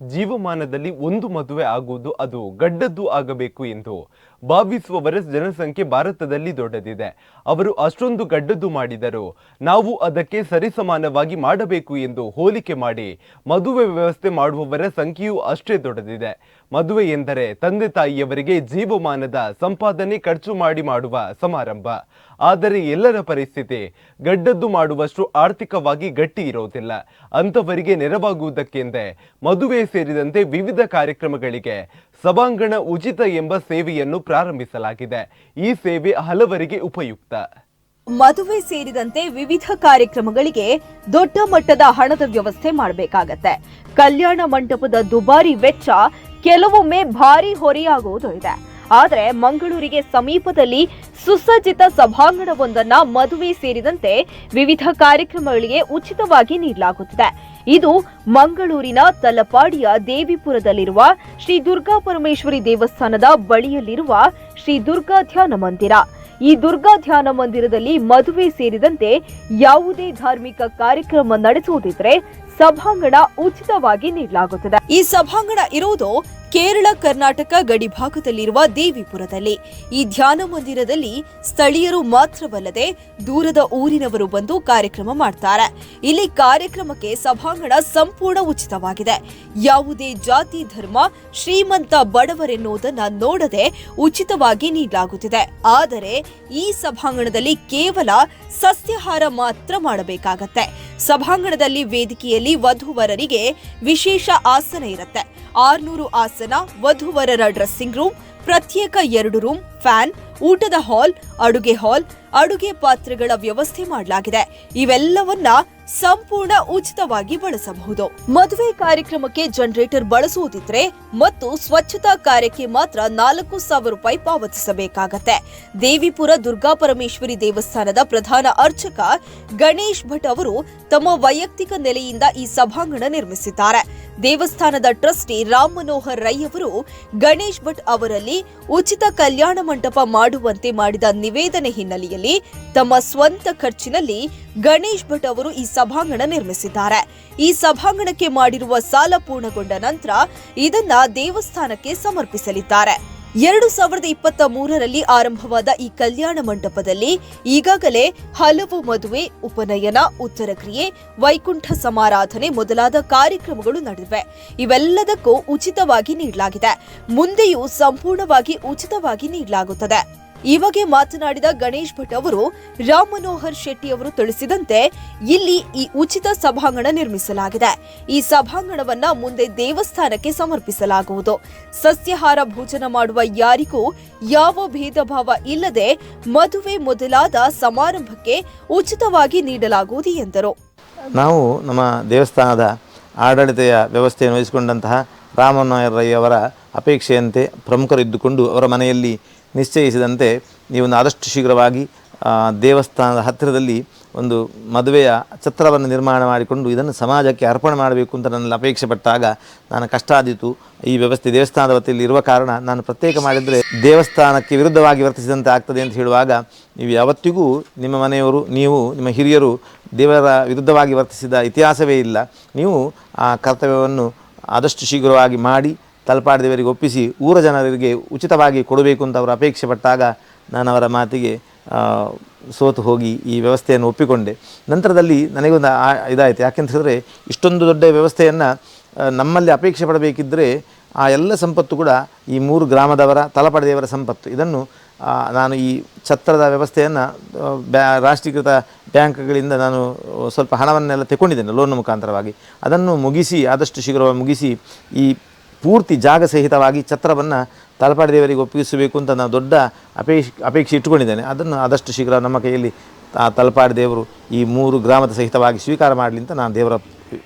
ಜೀವಮಾನದಲ್ಲಿ ಒಂದು ಮದುವೆ ಆಗುವುದು ಅದು ಗಡ್ಡದ್ದು ಆಗಬೇಕು ಎಂದು ಭಾವಿಸುವವರ ಜನಸಂಖ್ಯೆ ಭಾರತದಲ್ಲಿ ದೊಡ್ಡದಿದೆ. ಅವರು ಅಷ್ಟೊಂದು ಗಡ್ಡದ್ದು ಮಾಡಿದರು. ನಾವು ಅದಕ್ಕೆ ಸರಿಸಮಾನವಾಗಿ ಮಾಡಬೇಕು ಎಂದು ಹೋಲಿಕೆ ಮಾಡಿ ಮದುವೆ ವ್ಯವಸ್ಥೆ ಮಾಡುವವರ ಸಂಖ್ಯೆಯೂ ಅಷ್ಟೇ ದೊಡ್ಡದಿದೆ. ಮದುವೆ ಎಂದರೆ ತಂದೆ ತಾಯಿಯವರಿಗೆ ಜೀವಮಾನದ ಸಂಪಾದನೆ ಖರ್ಚು ಮಾಡಿ ಮಾಡುವ ಸಮಾರಂಭ. ಆದರೆ ಎಲ್ಲರ ಪರಿಸ್ಥಿತಿ ಗಡ್ಡದ್ದು ಮಾಡುವಷ್ಟು ಆರ್ಥಿಕವಾಗಿ ಗಟ್ಟಿ ಇರೋದಿಲ್ಲ. ಅಂಥವರಿಗೆ ನೆರವಾಗುವುದಕ್ಕೆಂದೇ ಮದುವೆ ಸೇರಿದಂತೆ ವಿವಿಧ ಕಾರ್ಯಕ್ರಮಗಳಿಗೆ ಸಭಾಂಗಣ ಉಚಿತ ಎಂಬ ಸೇವೆಯನ್ನು ಪ್ರಾರಂಭಿಸಲಾಗಿದೆ. ಈ ಸೇವೆ ಹಲವರಿಗೆ ಉಪಯುಕ್ತ. ಮದುವೆ ಸೇರಿದಂತೆ ವಿವಿಧ ಕಾರ್ಯಕ್ರಮಗಳಿಗೆ ದೊಡ್ಡ ಮಟ್ಟದ ಹಣದ ವ್ಯವಸ್ಥೆ ಮಾಡಬೇಕಾಗತ್ತೆ. ಕಲ್ಯಾಣ ಮಂಟಪದ ದುಬಾರಿ ವೆಚ್ಚ ಕೆಲವೊಮ್ಮೆ ಭಾರಿ ಹೊರೆಯಾಗುವುದು ಇದೆ ಆದರೆ ಮಂಗಳೂರಿಗೆ ಸಮೀಪದಲ್ಲಿ ಸುಸಜ್ಜಿತ ಸಭಾಂಗಣವೊಂದನ್ನ ಮದುವೆ ಸೇರಿದಂತೆ ವಿವಿಧ ಕಾರ್ಯಕ್ರಮಗಳಿಗೆ ಉಚಿತವಾಗಿ ನೀಡಲಾಗುತ್ತಿದೆ. ಇದು ಮಂಗಳೂರಿನ ತಲಪಾಡಿಯ ದೇವಿಪುರದಲ್ಲಿರುವ ಶ್ರೀ ದುರ್ಗಾ ಪರಮೇಶ್ವರಿ ದೇವಸ್ಥಾನದ ಬಳಿಯಲ್ಲಿರುವ ಶ್ರೀ ದುರ್ಗಾ ಧ್ಯಾನ ಮಂದಿರ. ಈ ದುರ್ಗಾ ಧ್ಯಾನ ಮಂದಿರದಲ್ಲಿ ಮದುವೆ ಸೇರಿದಂತೆ ಯಾವುದೇ ಧಾರ್ಮಿಕ ಕಾರ್ಯಕ್ರಮ ನಡೆಸುವುದಿದ್ರೆ ಸಭಾಂಗಣ ಉಚಿತವಾಗಿ ನೀಡಲಾಗುತ್ತದೆ. ಈ ಸಭಾಂಗಣ ಇರುವುದು ಕೇರಳ, ಕರ್ನಾಟಕ ಗಡಿ ಭಾಗದಲ್ಲಿರುವ ದೇವಿಪುರದಲ್ಲಿ. ಈ ಧ್ಯಾನ ಮಂದಿರದಲ್ಲಿ ಸ್ಥಳೀಯರು ಮಾತ್ರವಲ್ಲದೆ ದೂರದ ಊರಿನವರು ಬಂದು ಕಾರ್ಯಕ್ರಮ ಮಾಡ್ತಾರೆ. ಇಲ್ಲಿ ಕಾರ್ಯಕ್ರಮಕ್ಕೆ ಸಭಾಂಗಣ ಸಂಪೂರ್ಣ ಉಚಿತವಾಗಿದೆ. ಯಾವುದೇ ಜಾತಿ, ಧರ್ಮ, ಶ್ರೀಮಂತ ಬಡವರೆನ್ನುವುದನ್ನು ನೋಡದೆ ಉಚಿತವಾಗಿ ನೀಡಲಾಗುತ್ತಿದೆ. ಆದರೆ ಈ ಸಭಾಂಗಣದಲ್ಲಿ ಕೇವಲ ಸಸ್ಯಾಹಾರ ಮಾತ್ರ ಮಾಡಬೇಕಾಗತ್ತೆ. ಸಭಾಂಗಣದಲ್ಲಿ ವೇದಿಕೆಯಲ್ಲಿ ವಧುವರರಿಗೆ ವಿಶೇಷ ಆಸನ ಇರುತ್ತೆ. ಆರ್ನೂರು ಆಸನ, ವಧುವರರ ಡ್ರೆಸ್ಸಿಂಗ್ ರೂಮ್, ಪ್ರತ್ಯೇಕ ಎರಡು ರೂಮ್, ಫ್ಯಾನ್ ಊಟದ ಹಾಲ್, ಅಡುಗೆ ಹಾಲ್, ಅಡುಗೆ ಪಾತ್ರೆಗಳ ವ್ಯವಸ್ಥೆ ಮಾಡಲಾಗಿದೆ. ಇವೆಲ್ಲವನ್ನ ಸಂಪೂರ್ಣ ಉಚಿತವಾಗಿ ಬಳಸಬಹುದು. ಮದುವೆ ಕಾರ್ಯಕ್ರಮಕ್ಕೆ ಜನರೇಟರ್ ಬಳಸುವುದಿದ್ರೆ ಮತ್ತು ಸ್ವಚ್ಛತಾ ಕಾರ್ಯಕ್ಕೆ ಮಾತ್ರ ನಾಲ್ಕು ಸಾವಿರ ರೂಪಾಯಿ ಪಾವತಿಸಬೇಕಾಗತ್ತೆ. ದೇವಿಪುರ ದುರ್ಗಾ ಪರಮೇಶ್ವರಿ ದೇವಸ್ಥಾನದ ಪ್ರಧಾನ ಅರ್ಚಕ ಗಣೇಶ್ ಭಟ್ ಅವರು ತಮ್ಮ ವೈಯಕ್ತಿಕ ನೆಲೆಯಿಂದ ಈ ಸಭಾಂಗಣ ನಿರ್ಮಿಸಿದ್ದಾರೆ. ದೇವಸ್ಥಾನದ ಟ್ರಸ್ಟಿ ರಾಮ್ ಮನೋಹರ್ ರೈ ಅವರು ಗಣೇಶ್ ಭಟ್ ಅವರಲ್ಲಿ ಉಚಿತ ಕಲ್ಯಾಣ ಮಂಟಪ ಮಾಡುವಂತೆ ಮಾಡಿದ ನಿವೇದನೆ ಹಿನ್ನೆಲೆಯಲ್ಲಿ ತಮ್ಮ ಸ್ವಂತ ಖರ್ಚಿನಲ್ಲಿ ಗಣೇಶ್ ಭಟ್ ಅವರು ಈ ಸಭಾಂಗಣ ನಿರ್ಮಿಸಿದ್ದಾರೆ. ಈ ಸಭಾಂಗಣಕ್ಕೆ ಮಾಡಿರುವ ಸಾಲ ಪೂರ್ಣಗೊಂಡ ನಂತರ ಇದನ್ನ ದೇವಸ್ಥಾನಕ್ಕೆ ಸಮರ್ಪಿಸಲಿದ್ದಾರೆ. ಎರಡು ಸಾವಿರದ ಇಪ್ಪತ್ತ ಮೂರರಲ್ಲಿ ಆರಂಭವಾದ ಈ ಕಲ್ಯಾಣ ಮಂಟಪದಲ್ಲಿ ಈಗಾಗಲೇ ಹಲವು ಮದುವೆ, ಉಪನಯನ, ಉತ್ತರ ಕ್ರಿಯೆ, ವೈಕುಂಠ ಸಮಾರಾಧನೆ ಮೊದಲಾದ ಕಾರ್ಯಕ್ರಮಗಳು ನಡೆದಿವೆ. ಇವೆಲ್ಲದಕ್ಕೂ ಉಚಿತವಾಗಿ ನೀಡಲಾಗಿದೆ. ಮುಂದೆಯೂ ಸಂಪೂರ್ಣವಾಗಿ ಉಚಿತವಾಗಿ ನೀಡಲಾಗುತ್ತದೆ. ಈ ಬಗ್ಗೆ ಮಾತನಾಡಿದ ಗಣೇಶ್ ಭಟ್ ಅವರು, ರಾಮ್ ಮನೋಹರ್ ಶೆಟ್ಟಿ ಅವರು ತಿಳಿಸಿದಂತೆ ಇಲ್ಲಿ ಈ ಉಚಿತ ಸಭಾಂಗಣ ನಿರ್ಮಿಸಲಾಗಿದೆ. ಈ ಸಭಾಂಗಣವನ್ನ ಮುಂದೆ ದೇವಸ್ಥಾನಕ್ಕೆ ಸಮರ್ಪಿಸಲಾಗುವುದು. ಸಸ್ಯಾಹಾರ ಭೋಜನ ಮಾಡುವ ಯಾರಿಗೂ ಯಾವ ಭೇದ ಭಾವ ಇಲ್ಲದೆ ಮದುವೆ ಮೊದಲಾದ ಸಮಾರಂಭಕ್ಕೆ ಉಚಿತವಾಗಿ ನೀಡಲಾಗುವುದು ಎಂದರು. ನಾವು ನಮ್ಮ ದೇವಸ್ಥಾನದ ಆಡಳಿತೆಯ ವ್ಯವಸ್ಥೆಯನ್ನು ವಹಿಸಿಕೊಂಡಂತಹ ರಾಮನಾಯರಯ್ಯವರ ಅಪೇಕ್ಷೆಯಂತೆ ಪ್ರಮುಖರು ಪ್ರಮುಖರಿದ್ದುಕೊಂಡು ಅವರ ಮನೆಯಲ್ಲಿ ನಿಶ್ಚಯಿಸಿದಂತೆ ನೀವು ಆದಷ್ಟು ಶೀಘ್ರವಾಗಿ ದೇವಸ್ಥಾನದ ಹತ್ತಿರದಲ್ಲಿ ಒಂದು ಮದುವೆಯ ಛತ್ರವನ್ನು ನಿರ್ಮಾಣ ಮಾಡಿಕೊಂಡು ಇದನ್ನು ಸಮಾಜಕ್ಕೆ ಅರ್ಪಣೆ ಮಾಡಬೇಕು ಅಂತ ನನ್ನಲ್ಲಿ ಅಪೇಕ್ಷೆ ಪಟ್ಟಾಗ ನಾನು ಕಷ್ಟ ಆದೀತು ಈ ವ್ಯವಸ್ಥೆ ದೇವಸ್ಥಾನದ ವತಿಯಲ್ಲಿ ಇರುವ ಕಾರಣ ನಾನು ಪ್ರತ್ಯೇಕ ಮಾಡಿದರೆ ದೇವಸ್ಥಾನಕ್ಕೆ ವಿರುದ್ಧವಾಗಿ ವರ್ತಿಸಿದಂತೆ ಆಗ್ತದೆ ಅಂತ ಹೇಳುವಾಗ ನೀವು ಯಾವತ್ತಿಗೂ ನಿಮ್ಮ ಮನೆಯವರು, ನೀವು, ನಿಮ್ಮ ಹಿರಿಯರು ದೇವರ ವಿರುದ್ಧವಾಗಿ ವರ್ತಿಸಿದ ಇತಿಹಾಸವೇ ಇಲ್ಲ. ನೀವು ಆ ಕರ್ತವ್ಯವನ್ನು ಆದಷ್ಟು ಶೀಘ್ರವಾಗಿ ಮಾಡಿ ತಲಪಾಡಿ ದೇವರಿಗೆ ಒಪ್ಪಿಸಿ ಊರ ಜನರಿಗೆ ಉಚಿತವಾಗಿ ಕೊಡಬೇಕು ಅಂತ ಅವರು ಅಪೇಕ್ಷೆ ಪಟ್ಟಾಗ ನಾನು ಅವರ ಮಾತಿಗೆ ಸೋತು ಹೋಗಿ ಈ ವ್ಯವಸ್ಥೆಯನ್ನು ಒಪ್ಪಿಕೊಂಡೆ. ನಂತರದಲ್ಲಿ ನನಗೊಂದು ಇದಾಯಿತು. ಯಾಕೆಂತ ಹೇಳಿದ್ರೆ ಇಷ್ಟೊಂದು ದೊಡ್ಡ ವ್ಯವಸ್ಥೆಯನ್ನು ನಮ್ಮಲ್ಲಿ ಅಪೇಕ್ಷೆ ಪಡಬೇಕಿದ್ದರೆ ಆ ಎಲ್ಲ ಸಂಪತ್ತು ಕೂಡ ಈ ಮೂರು ಗ್ರಾಮದವರ ತಲಪಾಡಿ ದೇವರ ಸಂಪತ್ತು. ಇದನ್ನು ನಾನು ಈ ಛತ್ರದ ವ್ಯವಸ್ಥೆಯನ್ನು ಬ್ಯಾ, ರಾಷ್ಟ್ರೀಕೃತ ಬ್ಯಾಂಕ್ಗಳಿಂದ ನಾನು ಸ್ವಲ್ಪ ಹಣವನ್ನೆಲ್ಲ ತೆಗೊಂಡಿದ್ದೇನೆ ಲೋನ್ ಮುಖಾಂತರವಾಗಿ. ಅದನ್ನು ಮುಗಿಸಿ, ಆದಷ್ಟು ಶೀಘ್ರವಾಗಿ ಮುಗಿಸಿ ಈ ಪೂರ್ತಿ ಜಾಗ ಸಹಿತವಾಗಿ ಛತ್ರವನ್ನು ತಲಪಾಡಿ ದೇವರಿಗೆ ಒಪ್ಪಿಸಬೇಕು ಅಂತ ನಾನು ದೊಡ್ಡ ಅಪೇಕ್ಷೆ ಅಪೇಕ್ಷೆ ಇಟ್ಟುಕೊಂಡಿದ್ದೇನೆ. ಅದನ್ನು ಆದಷ್ಟು ಶೀಘ್ರ ನಮ್ಮ ಕೈಯಲ್ಲಿ ತಲಪಾಡಿ ದೇವರು ಈ ಮೂರು ಗ್ರಾಮದ ಸಹಿತವಾಗಿ ಸ್ವೀಕಾರ ಮಾಡಲಿ ಅಂತ ನಾನು ದೇವರ